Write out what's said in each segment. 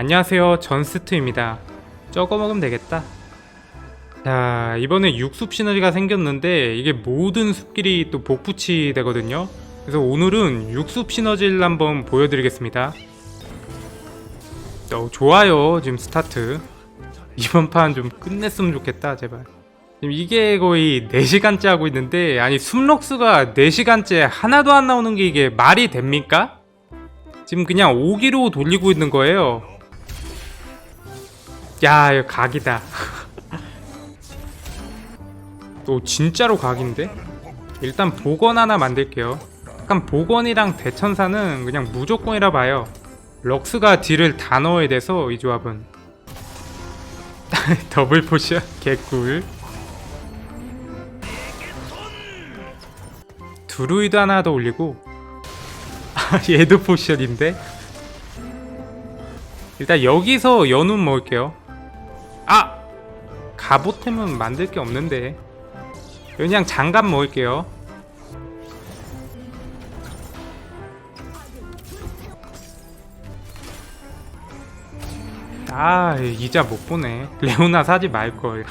안녕하세요. 전스트입니다. 저거 먹으면 되겠다. 자 이번에 육숲 시너지가 생겼는데 이게 모든 숲길이 또 복붙이 되거든요. 그래서 오늘은 육숲 시너지를 한번 보여드리겠습니다. 어, 좋아요. 지금 스타트. 이번 판 좀 끝냈으면 좋겠다 제발. 지금 이게 거의 4시간째 하고 있는데 아니 숲록스가 4시간째 하나도 안 나오는 게 이게 말이 됩니까? 지금 그냥 5기로 돌리고 있는 거예요 야 이거 각이다. 또 진짜로 각인데? 일단 복원 하나 만들게요. 약간 복원이랑 대천사는 그냥 무조건이라 봐요. 럭스가 딜을 다 넣어야 돼서 이 조합은. 더블 포션? 개꿀. 드루이드 하나 더 올리고. 얘도 포션인데? 일단 여기서 연운 먹을게요. 아! 갑옷템은 만들 게 없는데. 그냥 장갑 먹을게요. 아 이자 못 보네. 레오나 사지 말걸.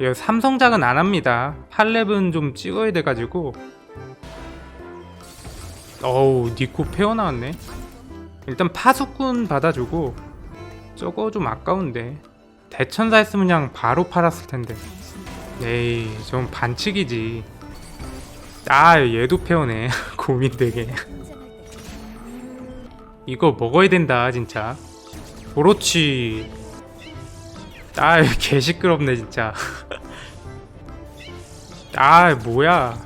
이 삼성작은 안 합니다. 8렙은 좀 찍어야 돼가지고. 어우 니코 페어 나왔네. 일단 파수꾼 받아주고 저거 좀 아까운데 대천사 했으면 그냥 바로 팔았을 텐데. 에이 좀 반칙이지. 아 얘도 페어네. 고민되게. 이거 먹어야 된다 진짜. 그렇지 아 개시끄럽네 진짜. 아 뭐야.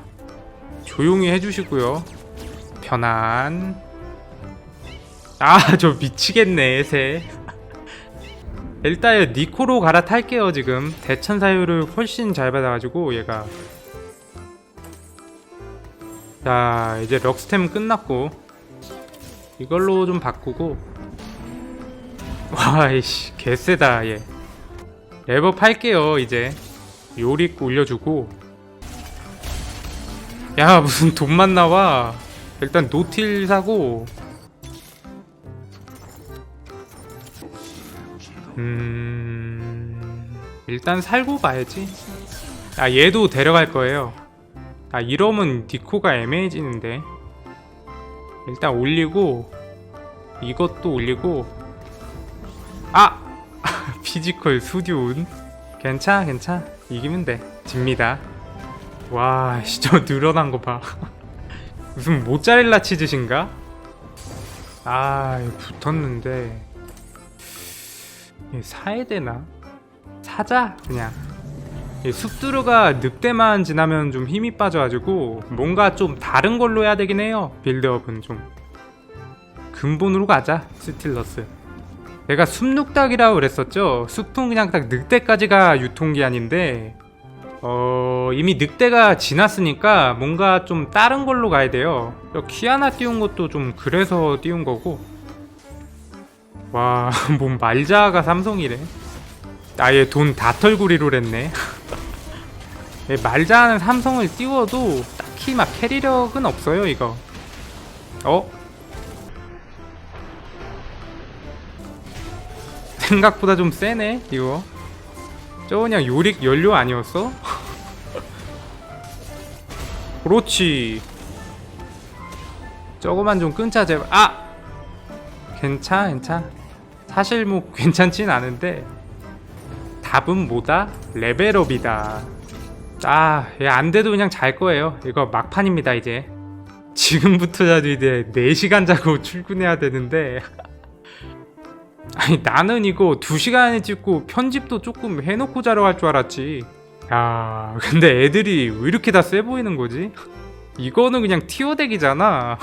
조용히 해주시고요. 편안 아 저 미치겠네 새 일단 니코로 갈아탈게요 지금. 대천 사유를 훨씬 잘 받아가지고 얘가. 자 이제 럭스템 끝났고. 이걸로 좀 바꾸고. 와이씨 개쎄다 얘. 레버 팔게요 이제. 요릭 올려주고. 야 무슨 돈만 나와. 일단 노틸 사고 음 일단 살고 봐야지. 아 얘도 데려갈 거예요. 아 이러면 디코가 애매해지는데. 일단 올리고 이것도 올리고. 아! 피지컬 수디온 괜찮아 괜찮아. 이기면 돼. 집니다. 와 진짜 늘어난 거봐. 무슨 모짜렐라 치즈신가? 아 붙었는데 사야 되나? 사자 그냥. 이 숲두루가 늑대만 지나면 좀 힘이 빠져가지고 뭔가 좀 다른 걸로 해야 되긴 해요 빌드업은 좀. 근본으로 가자 스틸러스. 내가 숲룩닭이라고 그랬었죠? 숲은 그냥 딱 늑대까지가 유통기한인데 어 이미 늑대가 지났으니까 뭔가 좀 다른 걸로 가야 돼요. 저 키아나 띄운 것도 좀 그래서 띄운 거고 와 뭔 말자가 삼성이래 아예 돈 다 털구리로 했네 예, 말자는 삼성을 띄워도 딱히 막 캐리력은 없어요 이거 어? 생각보다 좀 세네 이거 저 그냥 요릭 연료 아니었어? 그렇지 저거만 좀 끊자 제발 아! 괜찮 괜찮 사실 뭐 괜찮진 않은데 답은 뭐다? 레벨업이다 아, 얘안 돼도 그냥 잘 거예요. 이거 막판입니다, 이제. 지금부터라도 이제 4시간 자고 출근해야 되는데. 아니, 나는 이거 2시간에 찍고 편집도 조금 해놓고 자러 갈 줄 알았지. 야, 근데 애들이 왜 이렇게 다 세 보이는 거지? 이거는 그냥 티어덱이잖아.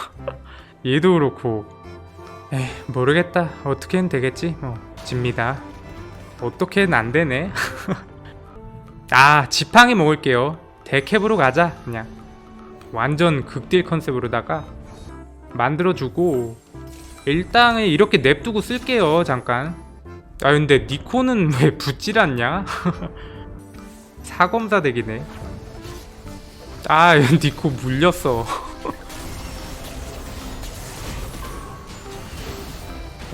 얘도 그렇고. 에이, 모르겠다. 어떻게는 되겠지? 뭐, 집니다. 어떻게는 안 되네. 아 지팡이 먹을게요 데캡으로 가자 그냥 완전 극딜 컨셉으로다가 만들어주고 일당에 이렇게 냅두고 쓸게요 잠깐 아 근데 니코는 왜 붙질 않냐 사검사 덱이네 아 니코 물렸어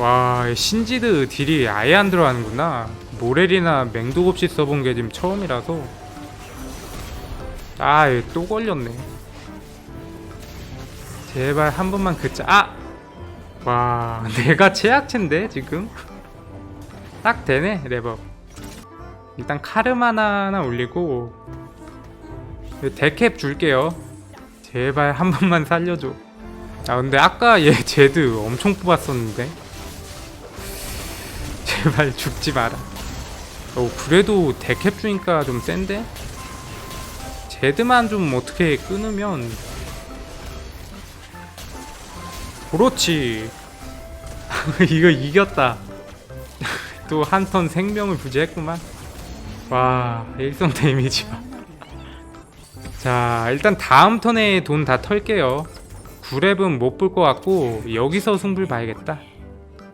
와 신지드 딜이 아예 안 들어가는구나. 모렐이나 맹독 없이 써본 게 지금 처음이라서. 아또 걸렸네. 제발 한 번만 그자 아! 와 내가 최악체인데 지금? 딱 되네 레버. 일단 카르마나 하나 올리고 데캡 줄게요. 제발 한 번만 살려줘. 아 근데 아까 얘 제드 엄청 뽑았었는데 제발 죽지 마라. 어 그래도 데캡 주니까 좀 센데? 제드만 좀 어떻게 끊으면? 그렇지. 이거 이겼다. 또 한 턴 생명을 부지했구만. 와 일성 데미지 봐. 자 일단 다음 턴에 돈 다 털게요. 9랩은 못 볼 것 같고 여기서 승부를 봐야겠다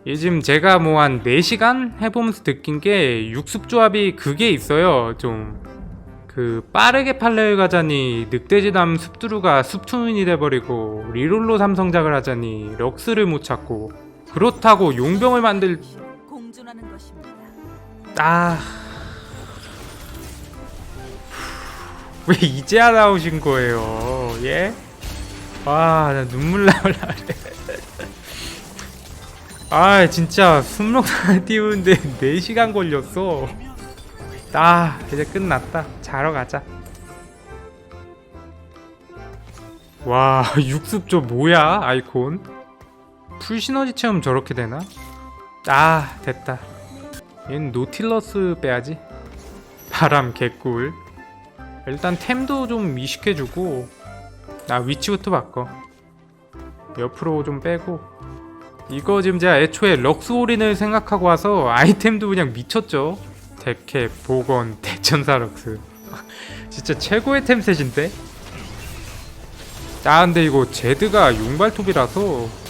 요즘 제가 뭐 한 4시간 해보면서 느낀 게 육습 조합이 그게 있어요 좀 그 빠르게 팔레를 가자니 늑대지담 숲두루가 숲투문이 돼버리고 리롤로 삼성작을 하자니 럭스를 못 찾고 그렇다고 용병을 만들. 아... 왜 이제야 나오신 거예요? 예? 와, 나 눈물 나올라 그래. 아, 진짜 숨록 띄우는데 4시간 걸렸어. 아, 이제 끝났다. 자러 가자. 와, 육습조 뭐야, 아이콘? 풀 시너지 체험 저렇게 되나? 아, 됐다. 얘는 노틸러스 빼야지 바람 개꿀 일단 템도 좀 이식해주고 나 위치부터 바꿔 옆으로 좀 빼고 이거 지금 제가 애초에 럭스 올인을 생각하고 와서 아이템도 그냥 미쳤죠 데캡, 보건, 대천사 럭스 진짜 최고의 템셋인데 아 근데 이거 제드가 용발톱이라서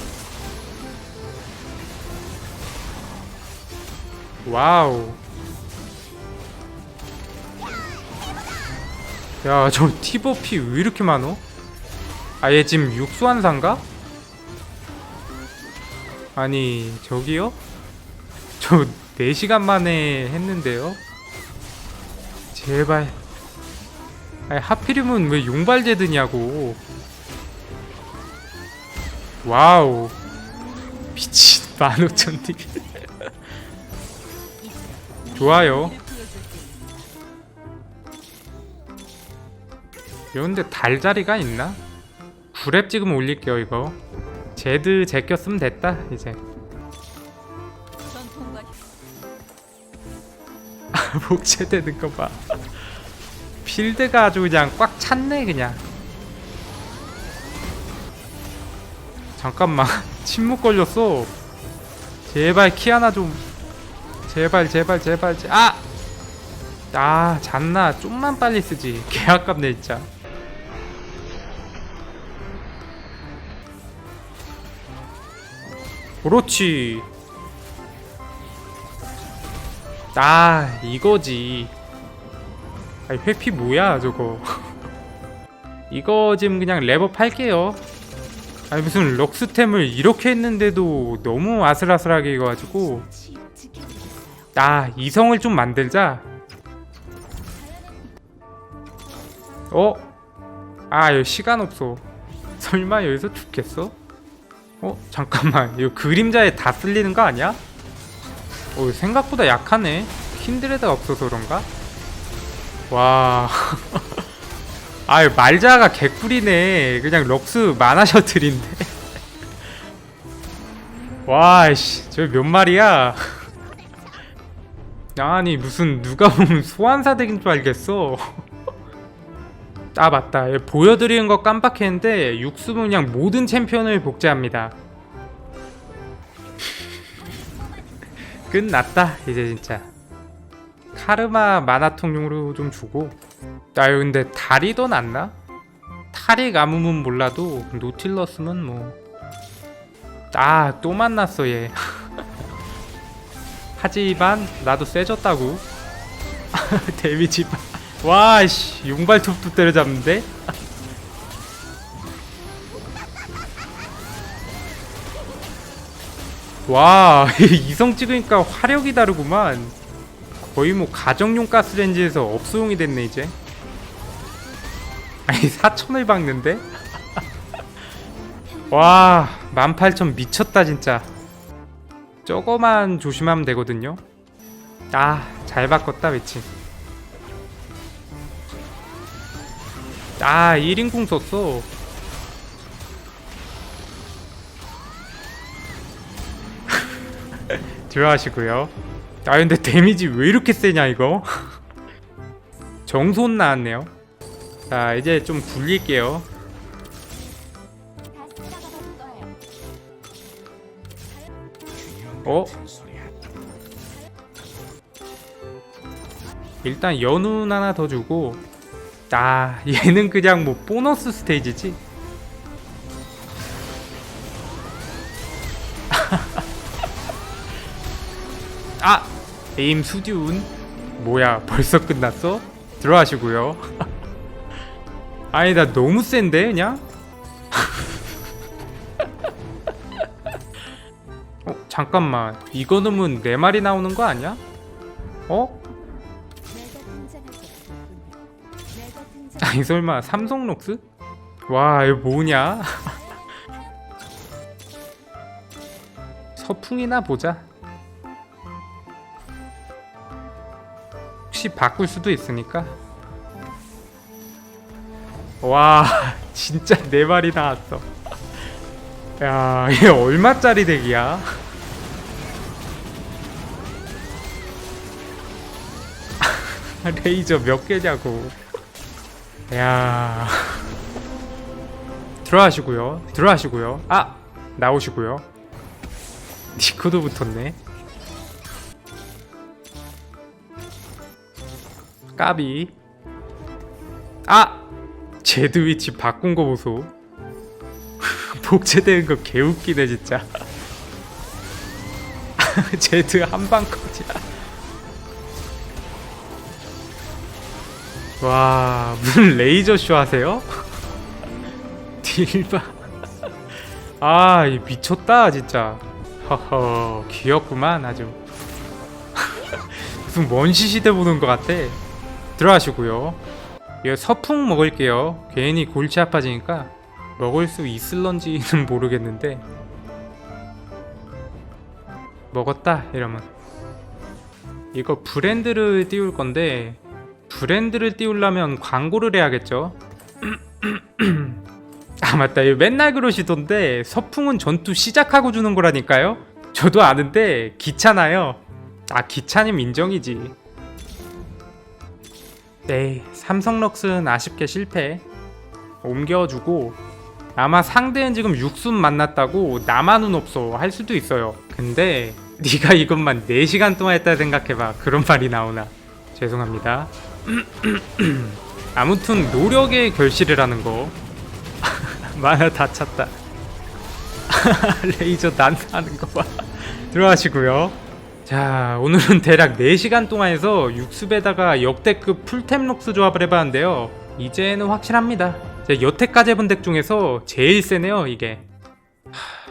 와우. 야, 저 티버피 왜 이렇게 많어? 아, 얘 지금 육수한산가? 아니, 저기요? 저 4시간 만에 했는데요? 제발. 아니, 하필이면 왜 용발제 드냐고. 와우. 미친, 15,000딜. 좋아요. 이런데 달자리가 있나? 9랩 지금 올릴게요 이거 제드 제꼈으면 됐다 이제. 전통과 복제되는 거봐. 필드가 아주 그냥 꽉 찼네 그냥. 잠깐만 침묵 걸렸어. 제발 키 하나 좀. 제발 제발 제발 제... 아! 아 잤나? 좀만 빨리 쓰지. 개 아깝네 진짜 그렇지. 아 이거지. 아니 회피 뭐야 저거. 이거 지금 그냥 레버 팔게요. 아니 무슨 럭스템을 이렇게 했는데도 너무 아슬아슬하게 이거가지고. 아 이성을 좀 만들자. 어? 아 여기 시간 없어. 설마 여기서 죽겠어? 어? 잠깐만. 이거 그림자에 다 쓸리는 거 아니야? 어 생각보다 약하네. 킨드레드가 없어서 그런가? 와. 아유 말자가 개꿀이네. 그냥 럭스 만화 셔틀인데. 와씨. 저 몇 마리야? 아니 무슨 누가 보면 소환사 덱인 줄 알겠어 아 맞다. 얘 보여드리는 거 깜빡했는데 육수는 그냥 모든 챔피언을 복제합니다. 끝났다 이제 진짜. 카르마 마나통용으로 좀 주고. 나 이거 근데 더 낫나? 탈익 아무문 몰라도 노틸러스는 뭐 아 또 만났어 얘. 하지만 나도 세졌다고. 데미지 봐 와씨 용발톱도 때려잡는데? 와 이성 찍으니까 화력이 다르구만. 거의 뭐 가정용 가스레인지에서 업소용이 됐네 이제. 아니 4천을 박는데? 와 18,000 미쳤다 진짜. 저거만 조심하면 되거든요. 아 잘 바꿨다 매칭 아 1인 궁 썼어. 들어가시고요. 아 근데 데미지 왜 이렇게 세냐 이거? 정손 나왔네요. 자 이제 좀 굴릴게요. 어? 일단 연운 하나 더 주고 아 얘는 그냥 뭐 보너스 스테이지지 아 에임 수디운 뭐야 벌써 끝났어? 들어가시고요 아니 나 너무 센데 그냥 어 잠깐만 이거 넣으면 네 마리 나오는 거 아니야? 어? 아니 설마 삼성 록스? 와 이거 뭐냐? 서풍이나 보자. 혹시 바꿀 수도 있으니까. 와 진짜 네 마리 나왔어. 야 이게 얼마짜리 덱이야? 레이저 몇 개냐고. 야. 들어가시고요. 들어가시고요. 아! 나오시고요. 니코도 붙었네. 까비. 아! 제드 위치 바꾼 거 보소. 복제되는 거 개웃기네 진짜. 제드 한방 컷이야 와 무슨 레이저 쇼 하세요? 딜바. 아이 미쳤다 진짜. 허허 귀엽구만 아주. 무슨 원시 시대 보는 것 같아. 들어가시고요. 이거 서풍 먹을게요. 괜히 골치 아파지니까 먹을 수 있을런지는 모르겠는데. 먹었다 이러면. 이거 브랜드를 띄울 건데 브랜드를 띄우려면 광고를 해야겠죠. 아 맞다, 맨날 그러시던데 서풍은 전투 시작하고 주는 거라니까요. 저도 아는데 귀찮아요. 아 귀찮으면 인정이지. 네, 삼성럭스는 아쉽게 실패. 옮겨주고 아마 상대는 지금 육순 만났다고 나만은 없어 할 수도 있어요. 근데 네가 이것만 4시간 동안 했다 생각해봐. 그런 말이 나오나. 죄송합니다. 아무튼 노력의 결실이라는 거. 만화 다 찼다. 레이저 난사하는 거 봐. 들어가시고요. 자 오늘은 대략 4시간 동안 해서 육습에다가 역대급 풀템 록스 조합을 해봤는데요. 이제는 확실합니다. 제 여태까지 해본 덱 중에서 제일 세네요 이게. 하,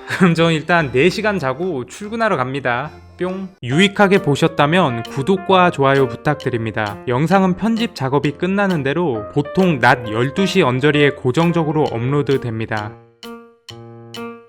그럼 저 일단 4시간 자고 출근하러 갑니다. 뿅. 유익하게 보셨다면 구독과 좋아요 부탁드립니다. 영상은 편집 작업이 끝나는 대로 보통 낮 12시 언저리에 고정적으로 업로드 됩니다